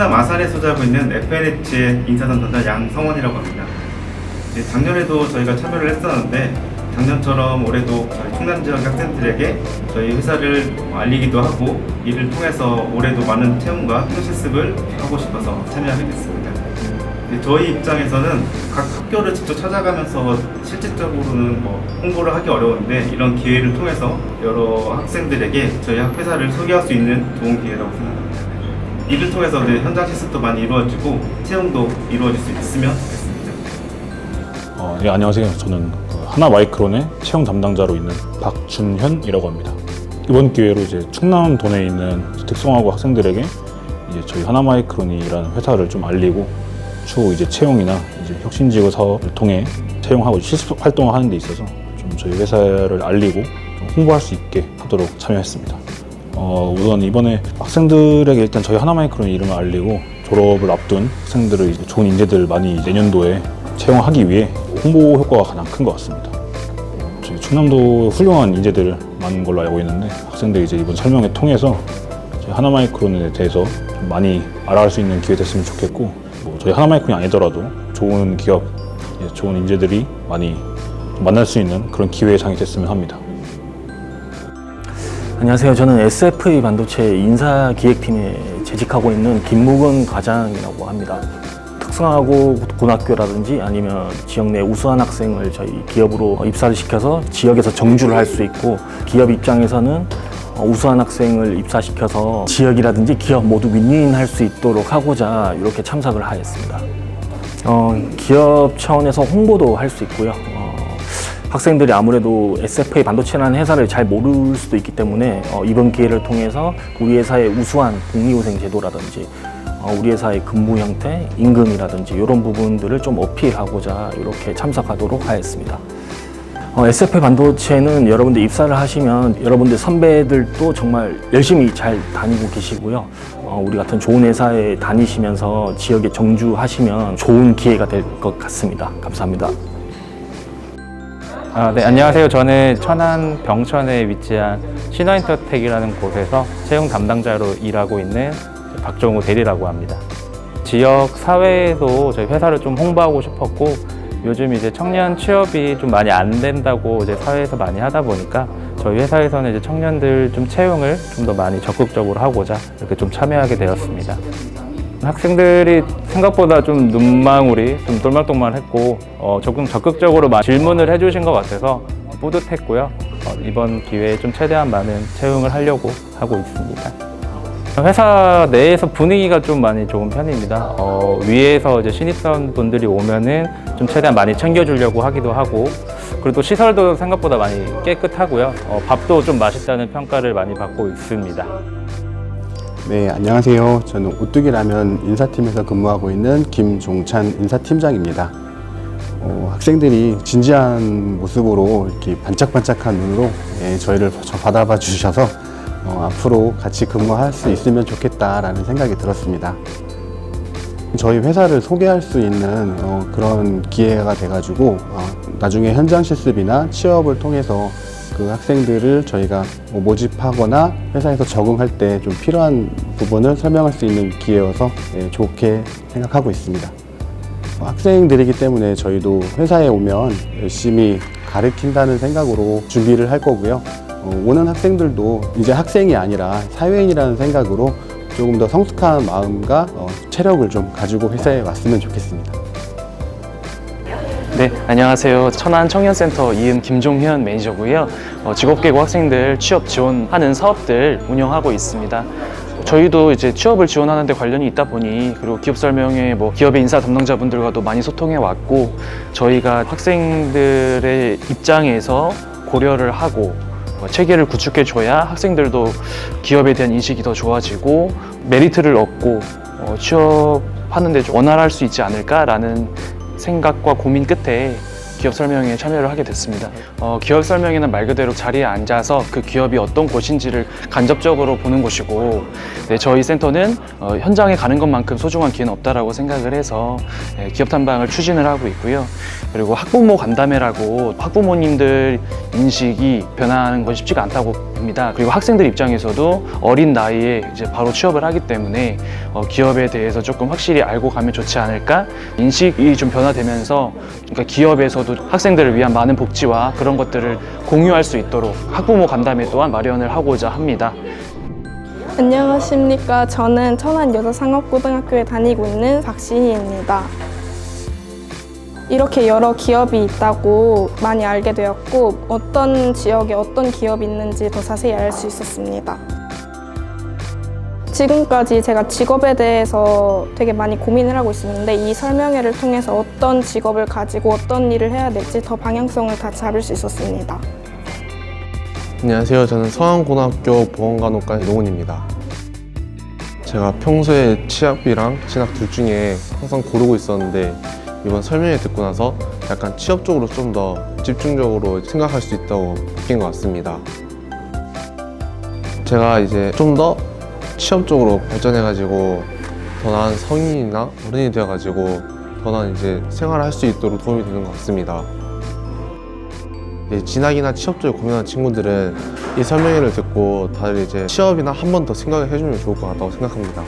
충남 아산에 소재하고 있는 FNH의 인사담당자 양성원이라고 합니다. 이제 작년에도 저희가 참여를 했었는데 작년처럼 올해도 저희 충남 지역 학생들에게 저희 회사를 알리기도 하고 이를 통해서 올해도 많은 체험과 실습을 하고 싶어서 참여하게 됐습니다. 근데 저희 입장에서는 각 학교를 직접 찾아가면서 실질적으로는 뭐 홍보를 하기 어려운데 이런 기회를 통해서 여러 학생들에게 저희 학 회사를 소개할 수 있는 좋은 기회라고 생각합니다. 이를 통해서 이제 현장 실습도 많이 이루어지고 채용도 이루어질 수 있으면 좋겠습니다. 어, 예, 안녕하세요. 저는 그 하나 마이크론의 채용 담당자로 있는 박준현이라고 합니다. 이번 기회로 이제 충남 도내에 있는 특성화고 학생들에게 이제 저희 하나 마이크론이라는 회사를 좀 알리고 추후 이제 채용이나 이제 혁신지구 사업을 통해 채용하고 실습 활동을 하는 데 있어서 좀 저희 회사를 알리고 좀 홍보할 수 있게 하도록 참여했습니다. 어, 우선 이번에 학생들에게 일단 저희 하나마이크론 이름을 알리고 졸업을 앞둔 학생들을 이제 좋은 인재들 많이 내년도에 채용하기 위해 홍보 효과가 가장 큰 것 같습니다. 저희 충남도 훌륭한 인재들 많은 걸로 알고 있는데 학생들이 이제 이번 설명회 통해서 하나마이크론에 대해서 좀 많이 알아갈 수 있는 기회 됐으면 좋겠고 뭐 저희 하나마이크론이 아니더라도 좋은 기업, 예, 좋은 인재들이 많이 만날 수 있는 그런 기회상이 됐으면 합니다. 안녕하세요. 저는 SFA 반도체 인사기획팀에 재직하고 있는 김무근 과장이라고 합니다. 특성화고 고등학교라든지 아니면 지역 내 우수한 학생을 저희 기업으로 입사를 시켜서 지역에서 정주를 할 수 있고 기업 입장에서는 어, 우수한 학생을 입사시켜서 지역이라든지 기업 모두 윈윈 할 수 있도록 하고자 이렇게 참석을 하였습니다. 어, 기업 차원에서 홍보도 할 수 있고요. 어, 학생들이 아무래도 SFA 반도체라는 회사를 잘 모를 수도 있기 때문에 어, 이번 기회를 통해서 우리 회사의 우수한 복리후생 제도라든지 어, 우리 회사의 근무 형태, 임금이라든지 이런 부분들을 좀 어필하고자 이렇게 참석하도록 하였습니다. 어, SFA 반도체는 여러분들 입사를 하시면 여러분들 선배들도 정말 열심히 잘 다니고 계시고요. 어, 우리 같은 좋은 회사에 다니시면서 지역에 정주하시면 좋은 기회가 될 것 같습니다. 감사합니다. 아, 네, 안녕하세요. 저는 천안 병천에 위치한 신화인터텍이라는 곳에서 채용 담당자로 일하고 있는 박정우 대리라고 합니다. 지역 사회에도 저희 회사를 좀 홍보하고 싶었고 요즘 이제 청년 취업이 좀 많이 안 된다고 이제 사회에서 많이 하다 보니까 저희 회사에서는 이제 청년들 좀 채용을 좀 더 많이 적극적으로 하고자 이렇게 좀 참여하게 되었습니다. 학생들이 생각보다 좀 눈망울이 좀 똘망똘망했고 어, 조금 적극적으로 질문을 해주신 것 같아서 뿌듯했고요. 어, 이번 기회에 좀 최대한 많은 채용을 하려고 하고 있습니다. 회사 내에서 분위기가 좀 많이 좋은 편입니다. 어, 위에서 이제 신입사원 분들이 오면은 좀 최대한 많이 챙겨주려고 하기도 하고 그리고 또 시설도 생각보다 많이 깨끗하고요. 어, 밥도 좀 맛있다는 평가를 많이 받고 있습니다. 네, 안녕하세요. 저는 오뚜기 라면 인사팀에서 근무하고 있는 김종찬 인사팀장입니다. 어, 학생들이 진지한 모습으로 이렇게 반짝반짝한 눈으로 예, 저희를 저 받아봐 주셔서 어, 앞으로 같이 근무할 수 있으면 좋겠다라는 생각이 들었습니다. 저희 회사를 소개할 수 있는 어, 그런 기회가 돼가지고 어, 나중에 현장 실습이나 취업을 통해서 그 학생들을 저희가 뭐 모집하거나 회사에서 적응할 때 좀 필요한 부분을 설명할 수 있는 기회여서 예, 좋게 생각하고 있습니다. 어, 학생들이기 때문에 저희도 회사에 오면 열심히 가르친다는 생각으로 준비를 할 거고요. 어, 오는 학생들도 이제 학생이 아니라 사회인이라는 생각으로 조금 더 성숙한 마음과 어, 체력을 좀 가지고 회사에 왔으면 좋겠습니다. 네, 안녕하세요. 천안 청년센터 이은 김종현 매니저고요. 어, 직업계고 학생들 취업 지원하는 사업들 운영하고 있습니다. 저희도 이제 취업을 지원하는 데 관련이 있다 보니 그리고 기업 설명회 뭐 기업의 인사 담당자분들과도 많이 소통해 왔고 저희가 학생들의 입장에서 고려를 하고 어, 체계를 구축해 줘야 학생들도 기업에 대한 인식이 더 좋아지고 메리트를 얻고 어, 취업하는 데좀 원활할 수 있지 않을까라는 생각과 고민 끝에 기업 설명회에 참여를 하게 됐습니다. 어, 기업 설명회는 말 그대로 자리에 앉아서 그 기업이 어떤 곳인지를 간접적으로 보는 곳이고 네, 저희 센터는 어, 현장에 가는 것만큼 소중한 기회는 없다라고 생각을 해서 네, 기업 탐방을 추진을 하고 있고요. 그리고 학부모 간담회라고 학부모님들 인식이 변하는 건 쉽지가 않다고 봅니다. 그리고 학생들 입장에서도 어린 나이에 이제 바로 취업을 하기 때문에 어, 기업에 대해서 조금 확실히 알고 가면 좋지 않을까 인식이 좀 변화되면서 그러니까 기업에서도 학생들을 위한 많은 복지와 그런 것들을 공유할 수 있도록 학부모 간담회 또한 마련을 하고자 합니다. 안녕하십니까. 저는 천안여자상업고등학교에 다니고 있는 박신희입니다. 이렇게 여러 기업이 있다고 많이 알게 되었고 어떤 지역에 어떤 기업이 있는지 더 자세히 알 수 있었습니다. 지금까지 제가 직업에 대해서 되게 많이 고민을 하고 있었는데 이 설명회를 통해서 어떤 직업을 가지고 어떤 일을 해야 될지 더 방향성을 다 잡을 수 있었습니다. 안녕하세요. 저는 서안고등학교 보건간호과 노원입니다. 제가 평소에 취업이랑 진학 둘 중에 항상 고르고 있었는데 이번 설명회 듣고 나서 약간 취업 쪽으로 좀 더 집중적으로 생각할 수 있다고 바뀐 것 같습니다. 제가 이제 좀 더 취업 쪽으로 발전해가지고 더 나은 성인이나 어른이 되어가지고 더 나은 이제 생활을 할 수 있도록 도움이 되는 것 같습니다. 진학이나 취업 쪽에 고민하는 친구들은 이 설명회를 듣고 다들 이제 취업이나 한 번 더 생각을 해주면 좋을 것 같다고 생각합니다.